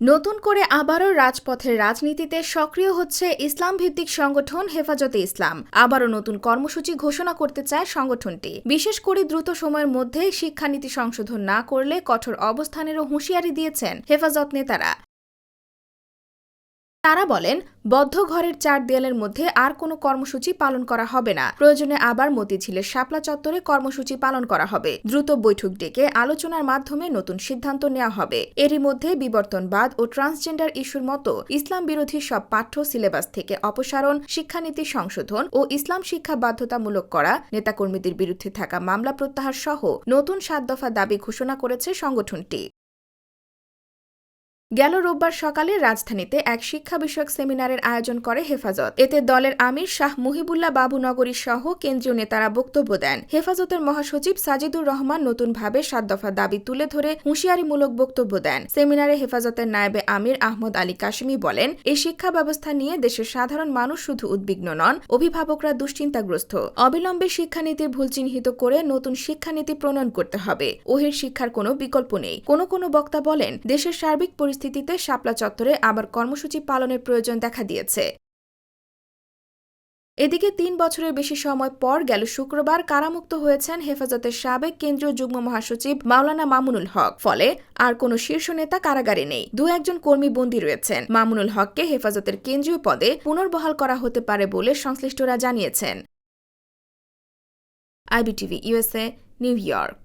নতুন করে আবারও রাজপথের রাজনীতিতে সক্রিয় হচ্ছে ইসলাম ভিত্তিক সংগঠন হেফাজতে ইসলাম। আবারও নতুন কর্মসূচি ঘোষণা করতে চায় সংগঠনটি। বিশেষ করে দ্রুত সময়ের মধ্যে শিক্ষানীতি সংশোধন না করলে কঠোর অবস্থানেরও হুঁশিয়ারি দিয়েছেন হেফাজত নেতারা। তারা বলেন, বদ্ধ ঘরের চার দেয়ালের মধ্যে আর কোনো কর্মসূচি পালন করা হবে না। প্রয়োজনে আবার মতিঝিলের শাপলা চত্বরে কর্মসূচি পালন করা হবে। দ্রুত বৈঠক ডেকে আলোচনার মাধ্যমে নতুন সিদ্ধান্ত নেওয়া হবে। এরই মধ্যে বিবর্তনবাদ ও ট্রান্সজেন্ডার ইস্যুর মতো ইসলাম বিরোধী সব পাঠ্য সিলেবাস থেকে অপসারণ, শিক্ষানীতি সংশোধন ও ইসলাম শিক্ষা বাধ্যতামূলক করা, নেতাকর্মীদের বিরুদ্ধে থাকা মামলা প্রত্যাহার সহ নতুন সাত দফা দাবি ঘোষণা করেছে সংগঠনটি। গেল রোববার সকালে রাজধানীতে এক শিক্ষা বিষয়ক সেমিনারের আয়োজন করে হেফাজত। এতে দলের আমির শাহ মুহিবুল্লাহ বাবুনগরী সহ কেন্দ্রীয় নেতারা বক্তব্য দেন। হেফাজতের মহাসচিব সাজিদুর রহমান নতুনভাবে সাত দফা দাবি তুলে ধরে হুঁশিয়ারিমূলক বক্তব্য দেন। সেমিনারে হেফাজতের নায়েবে আমির আহমদ আলী কাশিমি বলেন এই শিক্ষা ব্যবস্থা নিয়ে দেশের সাধারণ মানুষ শুধু উদ্বিগ্ন নন, অভিভাবকরা দুশ্চিন্তাগ্রস্ত। অবিলম্বে শিক্ষানীতির ভুল চিহ্নিত করে নতুন শিক্ষানীতি প্রণয়ন করতে হবে। ওহির শিক্ষার কোনো বিকল্প নেই। কোনো কোনো বক্তা বলেন, দেশের সার্বিক পরিস্থিতিতে শাপলা চত্বরে আবার কর্মসূচি পালনের প্রয়োজন দেখা দিয়েছে। এদিকে তিন বছরের বেশি সময় পর গেল শুক্রবার কারামুক্ত হয়েছেন হেফাজতের সাবেক কেন্দ্রীয় যুগ্ম মহাসচিব মাওলানা মামুনুল হক। ফলে আর কোনো শীর্ষ নেতা কারাগারে নেই। দু একজন কর্মী বন্দী রয়েছেন। মামুনুল হককে হেফাজতের কেন্দ্রীয় পদে পুনর্বহাল করা হতে পারে বলে সংশ্লিষ্টরা জানিয়েছেন। IBTV, USA, New York.